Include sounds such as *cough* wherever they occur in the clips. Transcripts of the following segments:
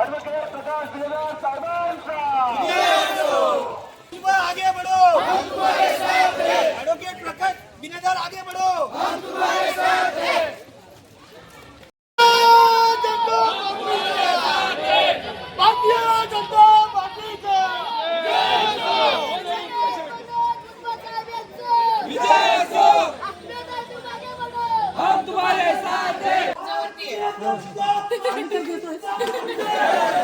Advocate प्रकाश दिलेदार साहेबांचा आगे बढ़ो. हम तुम्हारे साथ हैं एडवोकेट प्रकाश बिनेदार आगे बढ़ो. हम तुम्हारे साथ हैं जनता बाजूवाल्याला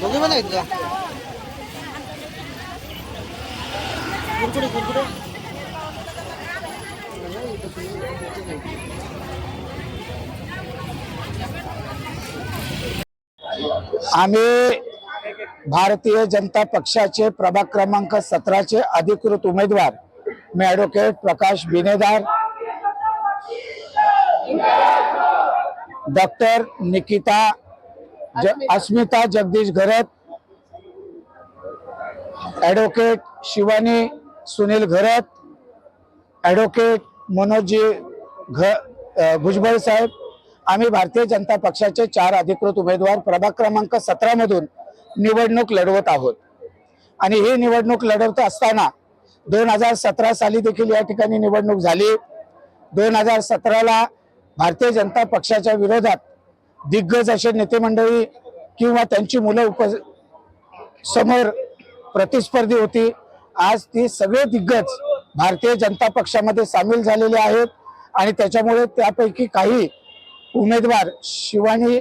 दोघे पण आहेत का? कुरकुरे कुरकुरे आम्ही भारतीय जनता पक्षाचे प्रभाग क्रमांक सतराचे अधिकृत उमेदवार मी ॲडव्होकेट प्रकाश बिनेदार डॉक्टर निकिता ज अस्मिता. जगदीश घरत ॲडव्होकेट शिवानी सुनील घरत ॲडव्होकेट मनोजी घ भुजबळ साहेब आम्ही भारतीय जनता पक्षाचे चार अधिकृत उमेदवार प्रभाग क्रमांक सतरामधून निवडणूक लढवत आहोत. आणि ही निवडणूक लढवत असताना दोन हजार सतरा साली देखील या ठिकाणी निवडणूक झाली. दोन हजार सतराला भारतीय जनता पक्षाच्या विरोधात दिग्गज असे नेते मंडळी किंवा त्यांची मुलं उप समोर प्रतिस्पर्धी होती. आज ती सगळे दिग्गज भारतीय जनता पक्षामध्ये सामील झालेले आहेत आणि त्याच्यामुळे त्यापैकी काही उमेदवार शिवानी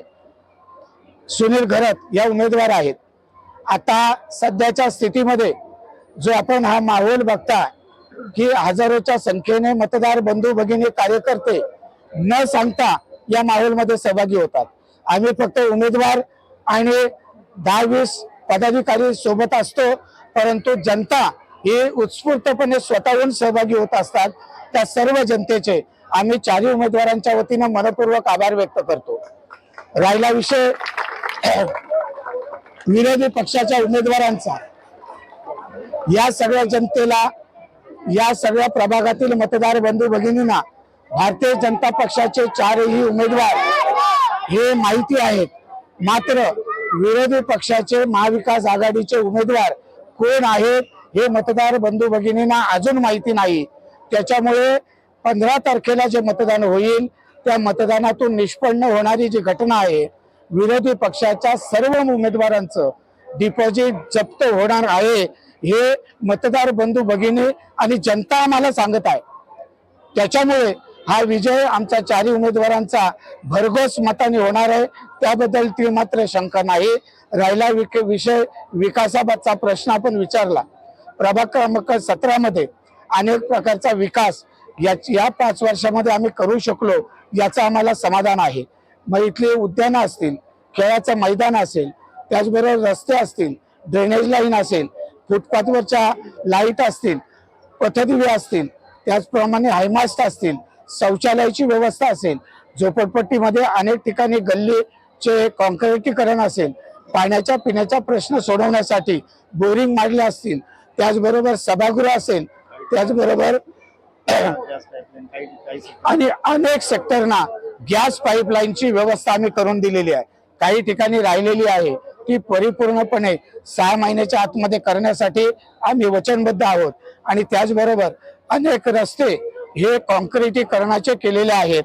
सुनील घरत या उमेदवार आहेत. आता सध्याच्या स्थितीमध्ये जो आपण हा माहोल बघता की हजारोच्या संख्येने मतदार बंधू भगिनी कार्यकर्ते न सांगता या माहोलमध्ये सहभागी होतात. आम्ही फक्त उमेदवार आणि दहा वीस पदाधिकारी सोबत असतो परंतु जनता हे उत्स्फूर्तपणे स्वतःहून सहभागी होत असतात. त्या सर्व जनतेचे आम्ही चारही उमेदवारांच्या वतीनं मनपूर्वक आभार व्यक्त करतो. राहिला विषय. विरोधी पक्षाच्या उमेदवारांचा. या सगळ्या जनतेला या सगळ्या प्रभागातील मतदार बंधू भगिनींना भारतीय जनता पक्षाचे चारही उमेदवार हे माहिती आहेत. मात्र विरोधी पक्षाचे महाविकास आघाडीचे उमेदवार कोण आहेत? हे मतदार बंधू भगिनींना अजून माहिती नाही. त्याच्यामुळे पंधरा तारखेला जे मतदान होईल त्या मतदानातून निष्पन्न होणारी जी घटना आहे विरोधी पक्षाच्या सर्व उमेदवारांचं डिपॉझिट जप्त होणार आहे हे मतदार बंधू भगिनी आणि जनता आम्हाला सांगत आहे. त्याच्यामुळे हा विजय आमच्या चारही उमेदवारांचा भरघोस मताने होणार आहे. त्याबद्दल ती मात्र शंका नाही. राहिला विक विषय विकासाबाबतचा प्रश्न आपण विचारला. प्रभाग क्रमांक सतरामध्ये अनेक प्रकारचा विकास या या पाच वर्षामध्ये आम्ही करू शकलो याचं आम्हाला समाधान आहे. मग इथली उद्यानं असतील खेळाचं मैदान असेल त्याचबरोबर रस्ते असतील ड्रेनेज लाईन असेल फुटपाथवरच्या लाइट असतील पथदिवे असतील त्याचप्रमाणे हायमास्ट असतील शौचालयाची व्यवस्था असेल झोपडपट्टीमध्ये अनेक ठिकाणी गल्लीचे कॉन्क्रिटीकरण असेल पाण्याच्या पिण्याचा प्रश्न सोडवण्यासाठी बोरिंग मारले असतील त्याचबरोबर सभागृह असेल त्याचबरोबर आणि अनेक सेक्टरना गॅस पाईपलाईनची व्यवस्था आम्ही करून दिलेली आहे. काही ठिकाणी राहिलेली आहे ती परिपूर्णपणे सहा महिन्याच्या आतमध्ये करण्यासाठी आम्ही वचनबद्ध आहोत. आणि त्याचबरोबर अनेक रस्ते हे कॉन्क्रिटीकरणाचे केलेले आहेत.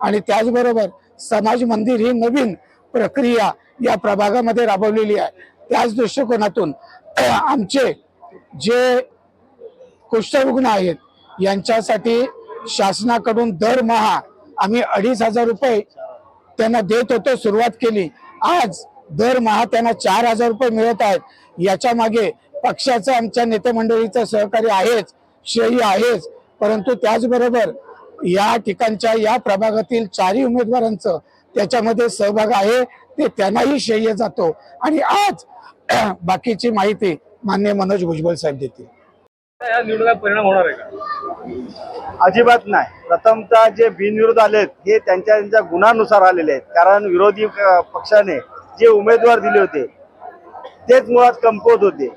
आणि त्याचबरोबर समाज मंदिर ही नवीन प्रक्रिया या प्रभागामध्ये राबवलेली आहे. त्याच दृष्टिकोनातून *clears throat* आमचे जे कुष्ठरुग्ण आहेत यांच्यासाठी शासनाकडून दरमहा आम्ही अडीच हजार रुपये त्यांना देत होतो सुरुवात केली. आज दरमहा त्यांना चार हजार रुपये मिळत आहेत. याच्या मागे पक्षाचं आमच्या नेते मंडळीचं सहकार्य आहेच श्रेय आहेच. परंतु त्याचबरोबर या ठिकाणच्या या प्रभागातील चारही उमेदवारांचं त्याच्यामध्ये सहभाग आहे. ते त्यांनाही श्रेय जातो. आणि आज *clears throat* बाकीची माहिती मान्य मनोज भुजबळ साहेब देतील. या निवडणुका परिणाम होणार आहे का? अजिबात नाही. प्रथमतः जे बिनविरोध आलेत हे त्यांच्या त्यांच्या गुणानुसार आलेले आहेत. कारण विरोधी पक्षाने जे उमेदवार दिले होते तेच मुळात कमकुवत होते.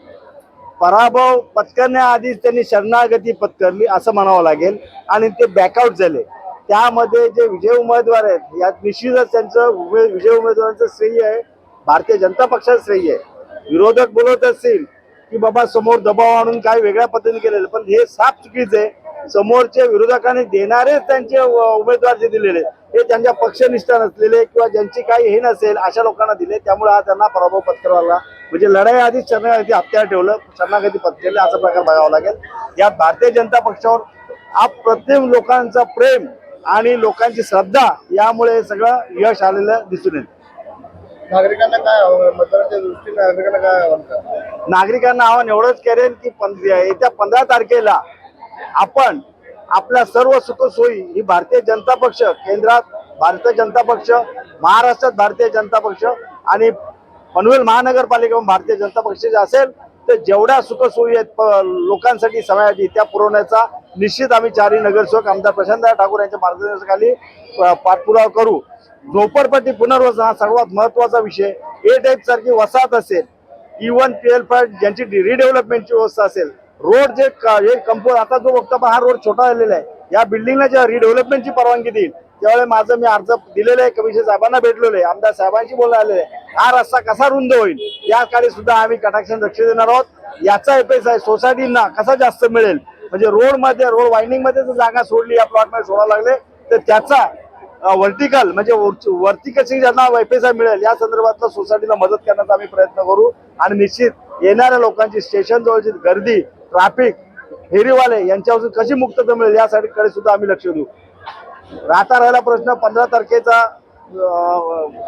पराभव पत्करण्याआधीच त्यांनी शरणागती पत्करली असं म्हणावं लागेल. आणि ते बॅकआउट झाले. त्यामध्ये जे विजय उमेदवार आहेत यात निश्चितच त्यांचं उमे- विजय उमेदवारांचं श्रेय आहे. भारतीय जनता पक्षाचं श्रेय आहे. विरोधक बोलत असतील की बाबा समोर दबाव आणून काय वेगळ्या पद्धतीने केलेलं. पण हे साफ चुकीचं आहे. समोरचे विरोधकांनी देणारे त्यांचे उमेदवार जे दिलेले हे त्यांच्या पक्षनिष्ठा नसलेले किंवा ज्यांची काही हे नसेल अशा लोकांना दिले. त्यामुळे आज त्यांना पराभव पत्करावा म्हणजे लढाई आधीच शरणागती हत्यार ठेवलं. शरणागती पत्करली. असा प्रकार बघावा लागेल. यात भारतीय जनता पक्षावर अप्रतिम लोकांचा प्रेम आणि लोकांची श्रद्धा यामुळे सगळं यश आलेलं दिसून येतं नागरिकांना काय मतदानाच्या दृष्टीने नागरिकांना काय आव्हान करा नागरिकांना आव्हान एवढंच करेन की येत्या पंधरा तारखेला आपण आपल्या सर्व सुखसोयी ही भारतीय जनता पक्ष केंद्रात भारतीय जनता पक्ष महाराष्ट्रात भारतीय जनता पक्ष आणि पनवेल महानगरपालिका भारतीय जनता पक्षाचे असेल तर जेवढ्या सुखसोयी आहेत प- लोकांसाठी समाजासाठी त्या पुरवण्याचा निश्चित आम्ही चारही नगरसेवक आमदार प्रशांत ठाकूर यांच्या मार्गदर्शनाखाली पाठपुरावा करू. झोपडपट्टी पुनर्वसन हा सर्वात महत्त्वाचा विषय ए टाईप सारखी वसाहत असेल e इवन ट्वेल्व ज्यांची रिडेव्हलपमेंटची व्यवस्था असेल रोड जे कंपोज आता जो बघतो हा रोड छोटा झालेला आहे. या बिल्डिंगला जेव्हा रिडेव्हलपमेंटची परवानगी देईल त्यावेळेस माझं मी अर्ज दिलेलं आहे कमिशनर साहेबांना भेटलेलो आहे आमदार साहेबांशी बोलणं आलेलं आहे हा रस्ता कसा रुंद होईल? या काळी सुद्धा आम्ही कटाक्षण लक्ष देणार आहोत. याचा एपेस आहे सोसायटींना कसा जास्त मिळेल? म्हणजे रोडमध्ये रोड वायंडिंगमध्ये जर जागा सोडली या प्लॉटमध्ये सोडायला लागले तर त्याचा व्हर्टिकल म्हणजे वरची- वरती कशी ज्यांना पैसा मिळेल या संदर्भातला सोसायटीला मदत करण्याचा आम्ही प्रयत्न करू. आणि निश्चित येणाऱ्या लोकांची स्टेशन जवळची गर्दी ट्रॅफिक फेरीवाले यांच्यापासून कशी मुक्तता मिळेल यासाठी कडे सुद्धा आम्ही लक्ष देऊ. राहता राहिला प्रश्न पंधरा तारखेचा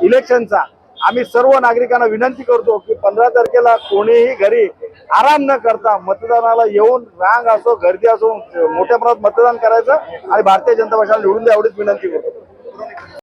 इलेक्शनचा आम्ही सर्व नागरिकांना विनंती करतो की पंधरा तारखेला कोणीही घरी आराम न करता मतदानाला येऊन रांग असो गर्दी असो मोठ्या प्रमाणात मतदान करायचं आणि भारतीय जनता पक्षाला निवडून द्या एवढीच विनंती करतो.